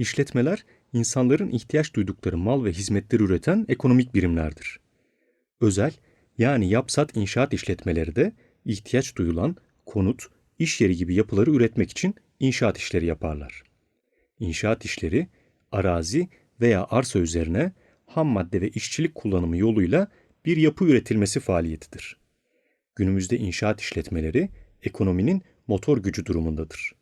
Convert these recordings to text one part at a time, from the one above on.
İşletmeler, insanların ihtiyaç duydukları mal ve hizmetleri üreten ekonomik birimlerdir. Özel, yani yapsat inşaat işletmeleri de ihtiyaç duyulan konut, iş yeri gibi yapıları üretmek için inşaat işleri yaparlar. İnşaat işleri, arazi veya arsa üzerine ham madde ve işçilik kullanımı yoluyla bir yapı üretilmesi faaliyetidir. Günümüzde inşaat işletmeleri ekonominin motor gücü durumundadır.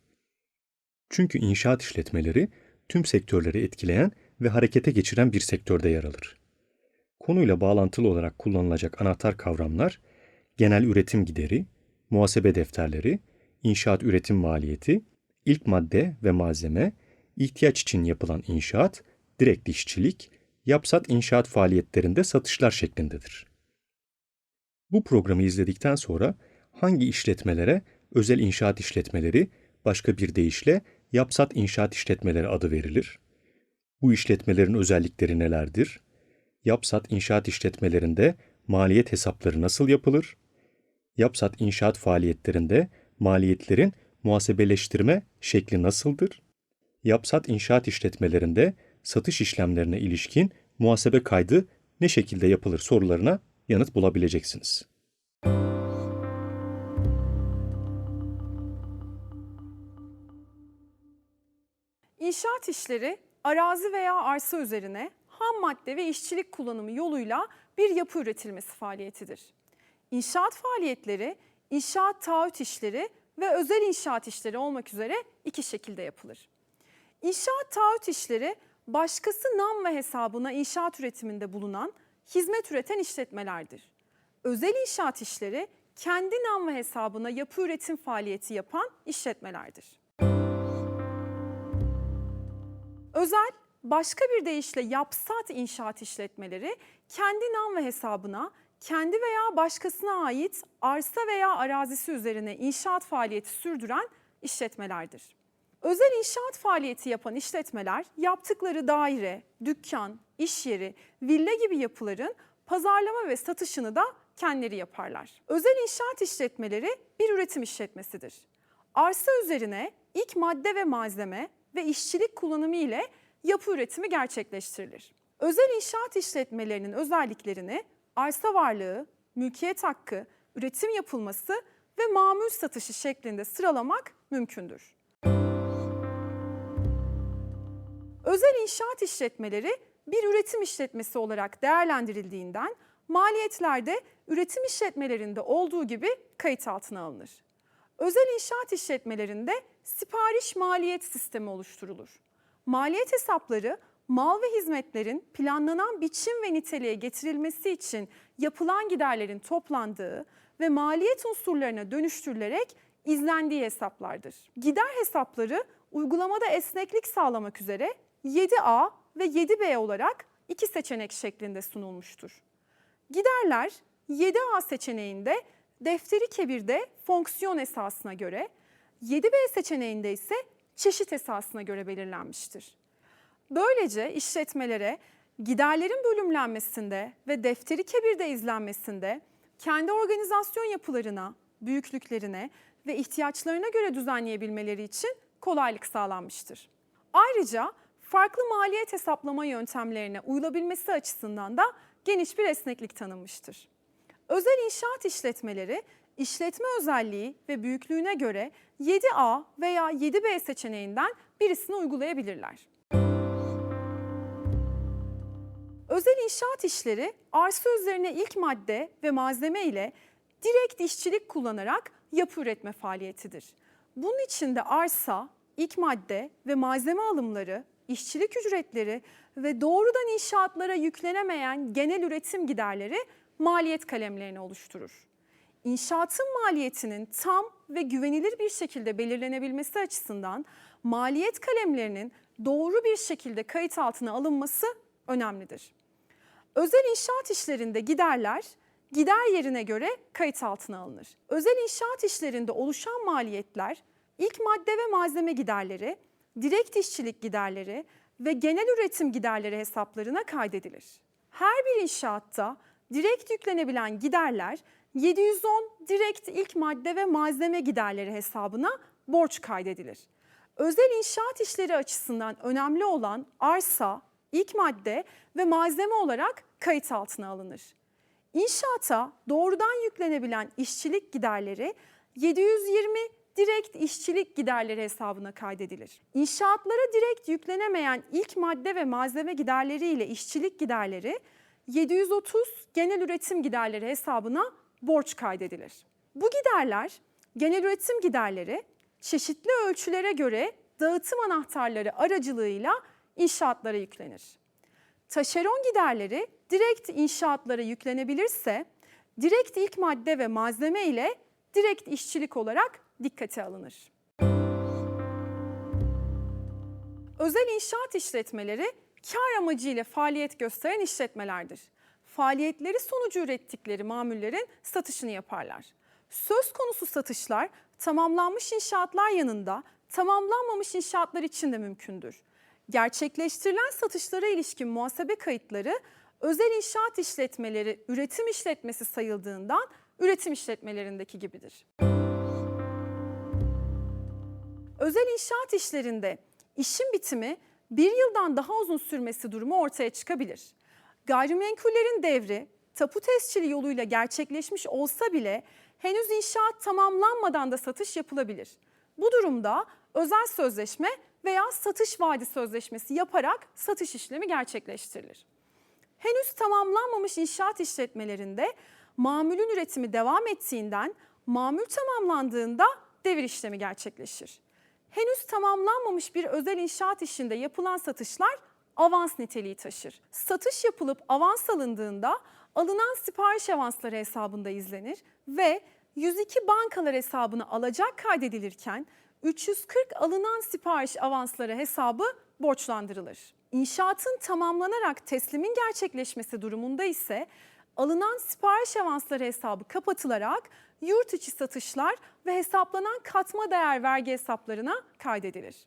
Çünkü inşaat işletmeleri tüm sektörleri etkileyen ve harekete geçiren bir sektörde yer alır. Konuyla bağlantılı olarak kullanılacak anahtar kavramlar genel üretim gideri, muhasebe defterleri, inşaat üretim maliyeti, ilk madde ve malzeme, ihtiyaç için yapılan inşaat, direkt işçilik, yapsat inşaat faaliyetlerinde satışlar şeklindedir. Bu programı izledikten sonra hangi işletmelere özel inşaat işletmeleri, başka bir deyişle yapsat inşaat işletmeleri adı verilir? Bu işletmelerin özellikleri nelerdir? Yapsat inşaat işletmelerinde maliyet hesapları nasıl yapılır? Yapsat inşaat faaliyetlerinde maliyetlerin muhasebeleştirme şekli nasıldır? Yapsat inşaat işletmelerinde satış işlemlerine ilişkin muhasebe kaydı ne şekilde yapılır sorularına yanıt bulabileceksiniz. İnşaat işleri arazi veya arsa üzerine ham madde ve işçilik kullanımı yoluyla bir yapı üretilmesi faaliyetidir. İnşaat faaliyetleri, inşaat taahhüt işleri ve özel inşaat işleri olmak üzere iki şekilde yapılır. İnşaat taahhüt işleri başkası nam ve hesabına inşaat üretiminde bulunan hizmet üreten işletmelerdir. Özel inşaat işleri kendi nam ve hesabına yapı üretim faaliyeti yapan işletmelerdir. Özel, başka bir deyişle yapsat inşaat işletmeleri kendi nam ve hesabına kendi veya başkasına ait arsa veya arazisi üzerine inşaat faaliyeti sürdüren işletmelerdir. Özel inşaat faaliyeti yapan işletmeler yaptıkları daire, dükkan, iş yeri, villa gibi yapıların pazarlama ve satışını da kendileri yaparlar. Özel inşaat işletmeleri bir üretim işletmesidir. Arsa üzerine ilk madde ve malzeme ve işçilik kullanımı ile yapı üretimi gerçekleştirilir. Özel inşaat işletmelerinin özelliklerini arsa varlığı, mülkiyet hakkı, üretim yapılması ve mamul satışı şeklinde sıralamak mümkündür. Özel inşaat işletmeleri bir üretim işletmesi olarak değerlendirildiğinden maliyetlerde üretim işletmelerinde olduğu gibi kayıt altına alınır. Özel inşaat işletmelerinde sipariş maliyet sistemi oluşturulur. Maliyet hesapları mal ve hizmetlerin planlanan biçim ve niteliğe getirilmesi için yapılan giderlerin toplandığı ve maliyet unsurlarına dönüştürülerek izlendiği hesaplardır. Gider hesapları uygulamada esneklik sağlamak üzere 7A ve 7B olarak iki seçenek şeklinde sunulmuştur. Giderler 7A seçeneğinde defteri kebirde fonksiyon esasına göre, 7B seçeneğinde ise çeşit esasına göre belirlenmiştir. Böylece işletmelere giderlerin bölümlenmesinde ve defteri kebirde izlenmesinde kendi organizasyon yapılarına, büyüklüklerine ve ihtiyaçlarına göre düzenleyebilmeleri için kolaylık sağlanmıştır. Ayrıca farklı maliyet hesaplama yöntemlerine uyulabilmesi açısından da geniş bir esneklik tanınmıştır. Özel inşaat işletmeleri işletme özelliği ve büyüklüğüne göre 7A veya 7B seçeneğinden birisini uygulayabilirler. Özel inşaat işleri arsa üzerine ilk madde ve malzeme ile direkt işçilik kullanarak yapı üretme faaliyetidir. Bunun için de arsa, ilk madde ve malzeme alımları, işçilik ücretleri ve doğrudan inşaatlara yüklenemeyen genel üretim giderleri maliyet kalemlerini oluşturur. İnşaatın maliyetinin tam ve güvenilir bir şekilde belirlenebilmesi açısından maliyet kalemlerinin doğru bir şekilde kayıt altına alınması önemlidir. Özel inşaat işlerinde giderler gider yerine göre kayıt altına alınır. Özel inşaat işlerinde oluşan maliyetler ilk madde ve malzeme giderleri, direkt işçilik giderleri ve genel üretim giderleri hesaplarına kaydedilir. Her bir inşaatta direkt yüklenebilen giderler 710 direkt ilk madde ve malzeme giderleri hesabına borç kaydedilir. Özel inşaat işleri açısından önemli olan arsa, ilk madde ve malzeme olarak kayıt altına alınır. İnşaata doğrudan yüklenebilen işçilik giderleri 720 direkt işçilik giderleri hesabına kaydedilir. İnşaatlara direkt yüklenemeyen ilk madde ve malzeme giderleri ile işçilik giderleri 730 genel üretim giderleri hesabına borç kaydedilir. Bu giderler genel üretim giderleri çeşitli ölçülere göre dağıtım anahtarları aracılığıyla inşaatlara yüklenir. Taşeron giderleri direkt inşaatlara yüklenebilirse direkt ilk madde ve malzeme ile direkt işçilik olarak dikkate alınır. Özel inşaat işletmeleri kar amacıyla faaliyet gösteren işletmelerdir. Faaliyetleri sonucu ürettikleri mamullerin satışını yaparlar. Söz konusu satışlar tamamlanmış inşaatlar yanında tamamlanmamış inşaatlar için de mümkündür. Gerçekleştirilen satışlara ilişkin muhasebe kayıtları özel inşaat işletmeleri üretim işletmesi sayıldığından üretim işletmelerindeki gibidir. Özel inşaat işlerinde işin bitimi bir yıldan daha uzun sürmesi durumu ortaya çıkabilir. Gayrimenkullerin devri tapu tescili yoluyla gerçekleşmiş olsa bile henüz inşaat tamamlanmadan da satış yapılabilir. Bu durumda özel sözleşme veya satış vaadi sözleşmesi yaparak satış işlemi gerçekleştirilir. Henüz tamamlanmamış inşaat işletmelerinde mamulün üretimi devam ettiğinden mamul tamamlandığında devir işlemi gerçekleşir. Henüz tamamlanmamış bir özel inşaat işinde yapılan satışlar avans niteliği taşır. Satış yapılıp avans alındığında alınan sipariş avansları hesabında izlenir ve 102 bankalar hesabına alacak kaydedilirken 340 alınan sipariş avansları hesabı borçlandırılır. İnşaatın tamamlanarak teslimin gerçekleşmesi durumunda ise alınan sipariş avansları hesabı kapatılarak yurt içi satışlar ve hesaplanan katma değer vergi hesaplarına kaydedilir.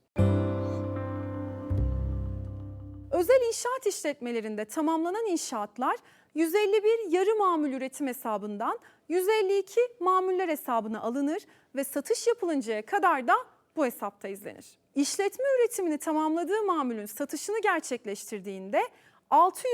Özel inşaat işletmelerinde tamamlanan inşaatlar 151 yarı mamul üretim hesabından 152 mamuller hesabına alınır ve satış yapılıncaya kadar da bu hesapta izlenir. İşletme üretimini tamamladığı mamulün satışını gerçekleştirdiğinde 600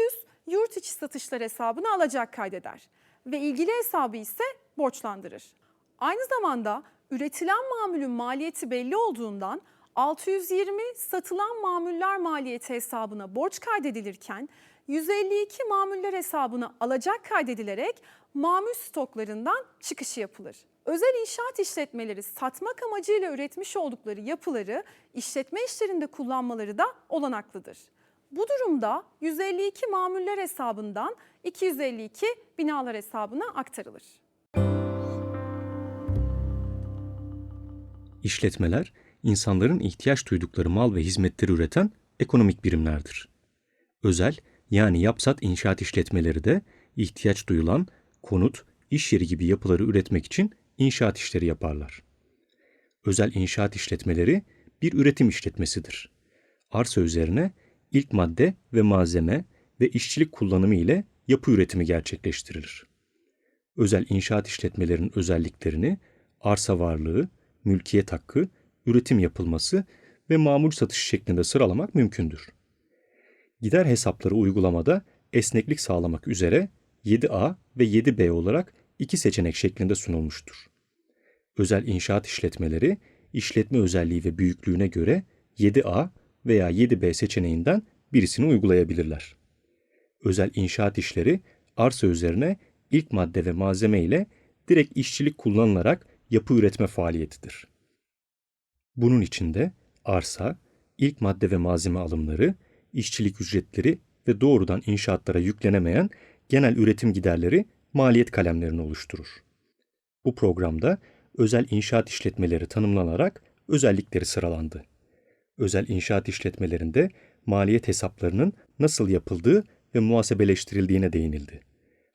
yurt içi satışlar hesabına alacak kaydeder ve ilgili hesabı ise borçlandırır. Aynı zamanda üretilen mamulün maliyeti belli olduğundan 620 satılan mamuller maliyeti hesabına borç kaydedilirken 152 mamuller hesabına alacak kaydedilerek mamul stoklarından çıkışı yapılır. Özel inşaat işletmeleri satmak amacıyla üretmiş oldukları yapıları işletme işlerinde kullanmaları da olanaklıdır. Bu durumda 152 mamuller hesabından 252 binalar hesabına aktarılır. İşletmeler, insanların ihtiyaç duydukları mal ve hizmetleri üreten ekonomik birimlerdir. Özel yani yapsat inşaat işletmeleri de ihtiyaç duyulan konut, iş yeri gibi yapıları üretmek için inşaat işleri yaparlar. Özel inşaat işletmeleri bir üretim işletmesidir. Arsa üzerine ilk madde ve malzeme ve işçilik kullanımı ile yapı üretimi gerçekleştirilir. Özel inşaat işletmelerinin özelliklerini arsa varlığı, mülkiyet hakkı, üretim yapılması ve mamul satışı şeklinde sıralamak mümkündür. Gider hesapları uygulamada esneklik sağlamak üzere 7A ve 7B olarak iki seçenek şeklinde sunulmuştur. Özel inşaat işletmeleri işletme özelliği ve büyüklüğüne göre 7A veya 7B seçeneğinden birisini uygulayabilirler. Özel inşaat işleri arsa üzerine ilk madde ve malzeme ile direkt işçilik kullanılarak yapı üretme faaliyetidir. Bunun içinde arsa, ilk madde ve malzeme alımları, işçilik ücretleri ve doğrudan inşaatlara yüklenemeyen genel üretim giderleri maliyet kalemlerini oluşturur. Bu programda özel inşaat işletmeleri tanımlanarak özellikleri sıralandı. Özel inşaat işletmelerinde maliyet hesaplarının nasıl yapıldığı ve muhasebeleştirildiğine değinildi.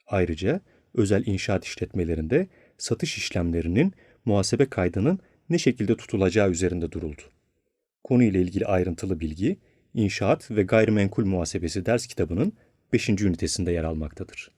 Ayrıca özel inşaat işletmelerinde satış işlemlerinin muhasebe kaydının ne şekilde tutulacağı üzerinde duruldu. Konuyla ilgili ayrıntılı bilgi İnşaat ve Gayrimenkul Muhasebesi ders kitabının 5. ünitesinde yer almaktadır.